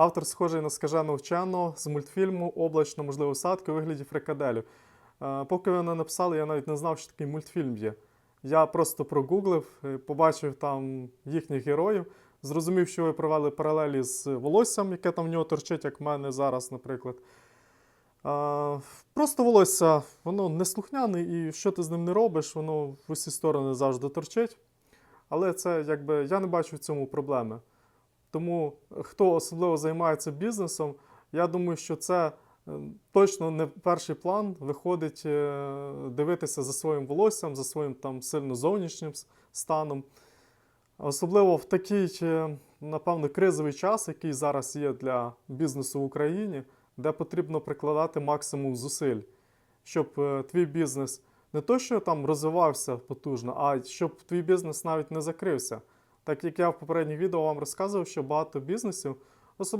Автор схожий на скаженого вченого з мультфільму Облачно можливо садки у вигляді фрикаделю. Е, Поки ви не написали, я навіть не знав, що такий мультфільм є. Я просто прогуглив, е, побачив там їхніх героїв, зрозумів, що ви провели паралелі з волоссям, яке там в нього торчить, як в мене зараз, наприклад. Просто волосся, воно неслухняне, і що ти з ним не робиш, воно в усі сторони завжди торчить. Але це якби я не бачу в цьому проблеми. Тому е, хто особливо займається бізнесом, я думаю, що це е, точно не перший план виходить е, дивитися за своїм волоссям, за своїм там сильно зовнішнім станом. Особливо в такий, напевно, кризовий час, який зараз є для бізнесу в Україні, де потрібно прикладати максимум зусиль, щоб твій бізнес не то, що там розвивався потужно, а щоб твій бізнес навіть не закрився. Так як я в попередніх відео вам розказував, що багато бізнесів